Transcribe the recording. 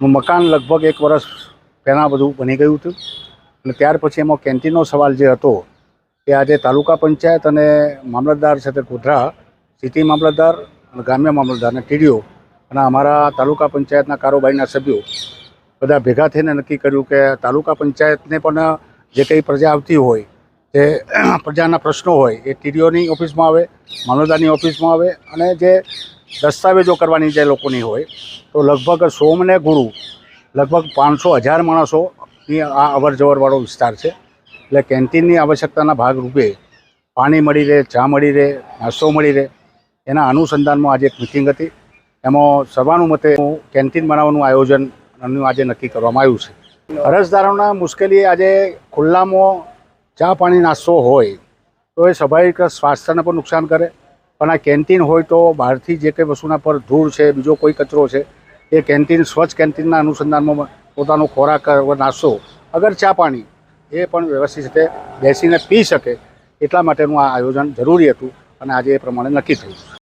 મકાન લગભગ એક વર્ષ પહેલાં બધું બની ગયું હતું. અને ત્યાર પછી એમાં કેન્ટીનનો સવાલ જે હતો, એ આજે તાલુકા પંચાયત અને મામલતદાર છે તે ગોધરા સિટી મામલતદાર અને ગ્રામ્ય મામલતદાર અને ટીડીઓ અને અમારા તાલુકા પંચાયતના કારોબારીના સભ્યો બધા ભેગા થઈને નક્કી કર્યું કે તાલુકા પંચાયતને પણ જે કંઈ પ્રજા આવતી હોય તે પ્રજાના પ્રશ્નો હોય, એ ટીડીઓની ઓફિસમાં આવે, મામલતદારની ઓફિસમાં આવે અને જે દસ્તાવેજો કરવાની જે લોકોની હોય, તો લગભગ સોમને ગુરુ, લગભગ પાંચસો હજાર માણસોની આ અવર જવરવાળો વિસ્તાર છે. એટલે કેન્ટીનની આવશ્યકતાના ભાગરૂપે પાણી મળી રહે, ચા મળી રહે, નાસ્તો મળી રહે. એના અનુસંધાનમાં આજે એક મિટિંગ હતી. એમાં સર્વાનુમતે કેન્ટીન બનાવવાનું આયોજન આજે નક્કી કરવામાં આવ્યું છે. અરજદારોના મુશ્કેલી આજે ખુલ્લામાં ચા પાણી નાસ્તો હોય, તો એ સ્વાભાવિક સ્વાસ્થ્યને પણ નુકસાન કરે. પણ આ કેન્ટીન હોય તો બહારથી જે કંઈ વસ્તુના પર ધૂળ છે, બીજો કોઈ કચરો છે, એ કેન્ટીન, સ્વચ્છ કેન્ટીનના અનુસંધાનમાં પોતાનો ખોરાક નાસ્તો અગર ચા પાણી એ પણ વ્યવસ્થિત રીતે બેસીને પી શકે, એટલા માટેનું આ આયોજન જરૂરી હતું અને આજે એ પ્રમાણે નક્કી થયું.